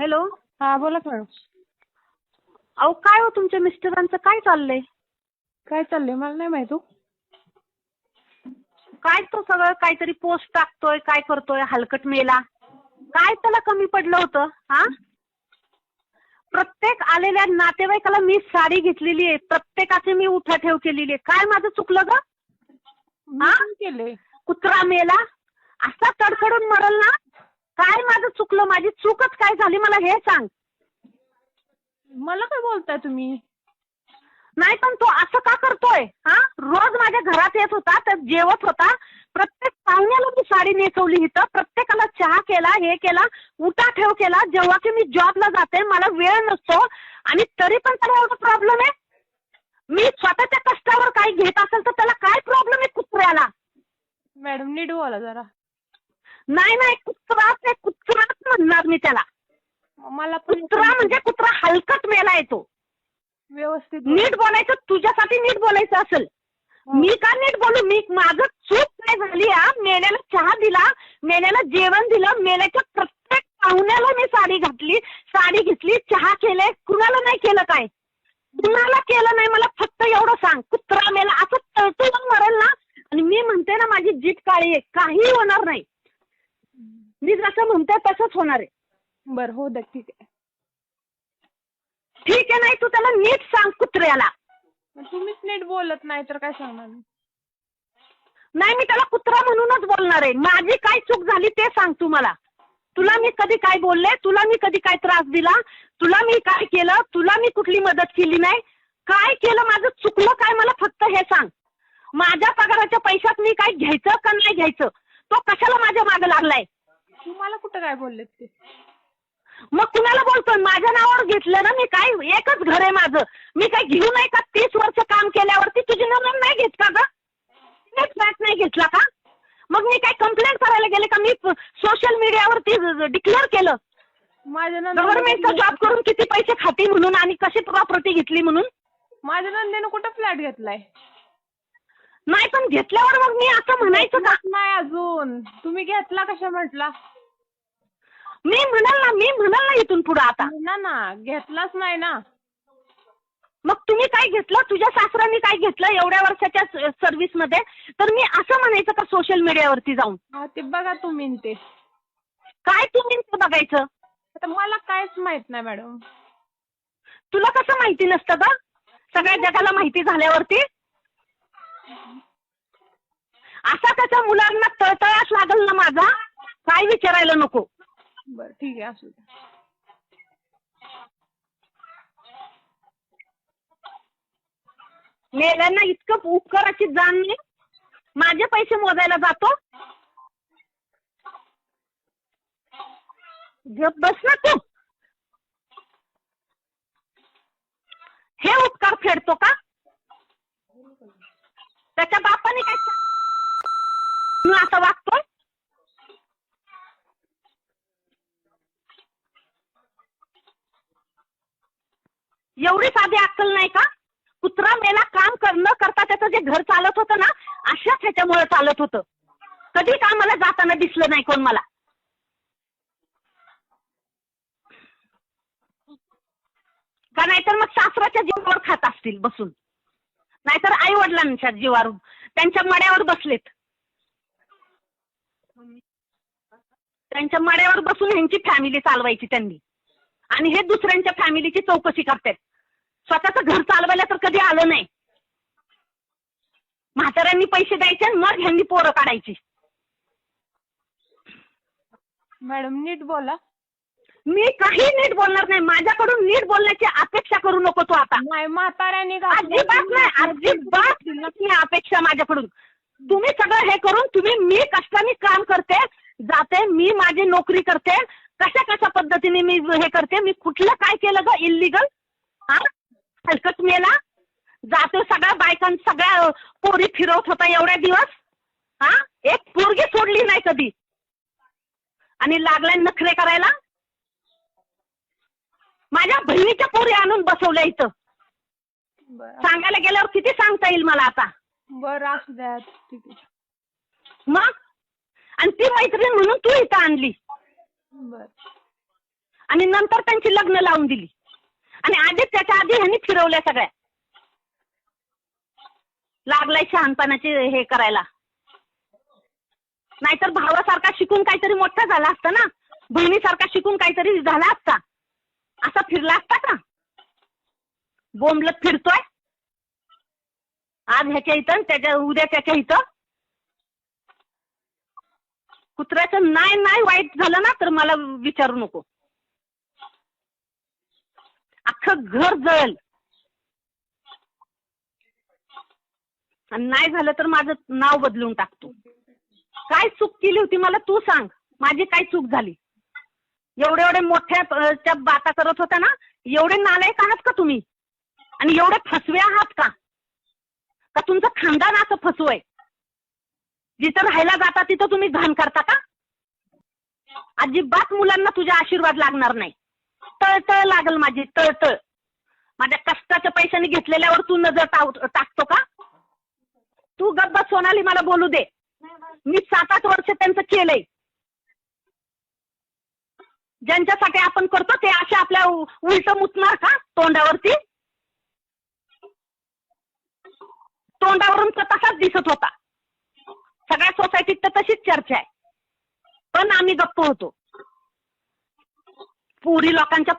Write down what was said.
Hello? हा बोला की मॅडम अहो काय हो तुमच्या मिस्टरांचं? काय चाललंय? काय चाललंय? मला नाही माहीत हो. काय तो सगळं काहीतरी पोस्ट टाकतोय काय करतोय हलकट मेला. काय त्याला कमी पडलं होतं हा? प्रत्येक आलेल्या नातेवाईकाला मी साडी घेतलेली आहे. प्रत्येकाची मी उठाठेव केलेली आहे. काय माझं चुकलं ग? मी हा? पण केलंय. कुत्रा मेला. असा तडफडून मरल ना काय माझं चुकलं? माझी चूकच काय झाली? मला हे सांग. मला काय बोलताय तुम्ही? नाही पण तो असं का करतोय? हा? रोज माझ्या घरात येत होता तर जेवत होता. प्रत्येक पाहुण्याला मी साडी नेसवली इथं. प्रत्येकाला चहा केला हे केला उठा ठेव केला. जेव्हा की मी जॉबला जाते मला वेळ नसतो. आणि तरी पण त्याला एवढा प्रॉब्लेम आहे? मी स्वतःच्या कष्टावर काही घेत असेल तर त्याला काय प्रॉब्लेम आहे कुत्र्याला? मॅडम नीट बोला जरा. नाही नाही कुत्राच आहे कुत्राच म्हणणार मी त्याला. मला पण कुत्रा म्हणजे कुत्रा हलकट मेला येतो. व्यवस्थित. नीट बोलायचं तुझ्यासाठी नीट बोलायचं असेल. हो. मी का नीट बोलू? मी माझं चूक काय झाली हा. मेल्याला चहा दिला मेल्याला जेवण दिलं मेल्याच्या प्रत्येक पाहुण्याला मी साडी घातली साडी घेतली चहा केले. कुणाला नाही केलं काय? कुणाला केलं नाही? मला फक्त एवढं सांग. कुत्रा मेला. असं तळतळून मरेल ना? आणि मी म्हणते ना माझी जीत काळी आहे. काही होणार नाही. मी जसं म्हणते तसंच होणार आहे. बरं हो द्या ठीक आहे. ठीक आहे नाही तू त्याला नीट सांग कुत्र्याला. मग तुम्हीच नीट बोलत नाही तर काय सांगणार मी? नाही मी त्याला कुत्रा म्हणूनच बोलणार आहे. माझी काय चूक झाली ते सांग तू मला. तुला मी कधी काय बोलले तुला मी कधी काय त्रास दिला तुला मी काय केलं तुला मी कुठली मदत केली नाही. काय केलं माझं चुकलं काय मला फक्त हे सांग. माझ्या पगाराच्या पैशात मी काय घ्यायचं का नाही घ्यायचं? तो कशाला माझ्या मागे लागलाय? तुम्हाला कुठं काय बोललेत ते? मग कुणाला बोलतोय? माझ्या नावावर घेतलं ना मी काय? एकच घर आहे माझं. मी काय घेऊ नाही का? तीस वर्ष काम केल्यावरती तुझी नोंद नाही घेत का ग? फ्लॅट नाही घेतला का? मग मी काय कंप्लेंट करायला गेले का? मी सोशल मीडियावरती डिक्लेअर केलं. माझ्या गव्हर्नमेंटचा जॉब करून किती पैसे खाती म्हणून आणि कशी प्रॉपर्टी घेतली म्हणून? माझ्या नंदेनं कुठं फ्लॅट घेतलाय? नाही पण घेतल्यावर मग मी असं म्हणायचं का? नाही अजून. तुम्ही घेतला कशा म्हटला? मी म्हणाल ना मी म्हणाल ना इथून पुढे आता. ना ना घेतलाच नाही ना. मग तुम्ही काय घेतलं? तुझ्या सासऱ्यांनी काय घेतलं एवढ्या वर्षाच्या सर्व्हिसमध्ये? तर मी असं म्हणायचं का सोशल मीडियावरती जाऊन? हा ते बघा तुम्ही न ते काय तुम्ही बघायचं? आता मला काहीच माहीत नाही मॅडम. तुला कसं माहिती नसतं का सगळ्या जगाला माहिती झाल्यावरती? असा त्याच्या मुलांना तळतळास लागल ना माझा? काय विचारायला नको? बरं ठीक आहे असू द्या. मेल्यांना इतकं उपकाराची जाण नाही. माझे पैसे मोजायला जातो. गप बस ना तू हे उपकार फेडतो का त्याच्या बापाने काय सा- म्हणून असं वागतोय एवढी साधी अक्कल नाही का? कुत्रा मेला काम कर न करता त्याचं जे घर चालत होतं ना अशाच ह्याच्यामुळे चालत होतं. कधी कामाला जाताना दिसलं नाही कोण मला. का नाहीतर मग सासराच्या जीवावर खात असतील बसून. नाहीतर आई वडिलांच्या जीवावर त्यांच्या मड्यावर बसलेत. त्यांच्या मड्यावर बसून ह्यांची फॅमिली चालवायची त्यांनी. आणि हे दुसऱ्यांच्या फॅमिलीची चौकशी करतात. स्वतःचं घर चालवायला तर कधी आलं नाही. म्हाताऱ्यांनी पैसे द्यायचे आणि मग ह्यांनी पोरं काढायची. मॅडम नीट बोला. मी काही नीट बोलणार नाही. माझ्याकडून नीट बोलण्याची अपेक्षा करू नको तू आता. नाही म्हाताऱ्याने. अजिबात नाही अजिबात नाही अपेक्षा माझ्याकडून. तुम्ही सगळं हे करून तुम्ही मी कष्टाने काम करते जाते मी माझी नोकरी करते. कशा कशा पद्धतीने मी हे करते? मी कुठलं काय केलं ग? इलिगल हा? हलकट मेला. जातो सगळ्या बायकां सगळ्या पोरी फिरवत होता एवढ्या दिवस. हा? एक पोरगी सोडली नाही कधी. आणि लागलाय नखरे करायला. माझ्या बहिणीच्या पोरी आणून बसवल्या इथं. बरं. सांगायला गेल्यावर किती सांगता येईल मला आता? बरं असू द्या ठीक आहे. मग? आणि ती मैत्रीण म्हणून तू इथं आणली. बरं. आणि नंतर त्यांची लग्न लावून दिली. आणि आधी त्याच्या आधी ह्यांनी फिरवल्या सगळ्या. लागलाय शहाणपणाची हे करायला. नाहीतर भावासारखा शिकून काहीतरी मोठा झाला असता ना? बहिणीसारखा शिकून काहीतरी झाला असता? असा फिरला असता का? बोंबलत फिरतोय? आज ह्याच्या इथं त्याच्या उद्या त्याच्या इथं? कुत्र्याचं नाही नाही वाईट झालं ना तर मला विचारू नको. अख्खं घर जळल. आणि नाही झालं तर माझं नाव बदलून टाकतो. काय चूक केली होती मला तू सांग. माझी काय चूक झाली? एवढे एवढे मोठ्या बाता करत होत्या ना एवढे नालायक आहात का तुम्ही? आणि एवढे फसवे आहात का? का तुमचं खानदान असं फसवय जिथं राहायला जाता तिथं तुम्ही घाण करता का? अजिबात मुलांना तुझे आशीर्वाद लागणार नाही. तळतळ लागल माझी तळतळ. माझ्या कष्टाच्या पैशाने घेतलेल्यावर तू नजर टाकतो का? तू गब्बा सोनाली मला बोलू दे. मी सात आठ वर्ष त्यांचं केलंय. ज्यांच्यासाठी आपण करतो ते असे आपल्या उलट मुतणार का तोंडावरती? तोंडावरून तर तसाच दिसत होता. सगळ्या सोसायटीत तर तशीच चर्चा आहे. पण आम्ही गप्प होतो. पुरी लोकांच्या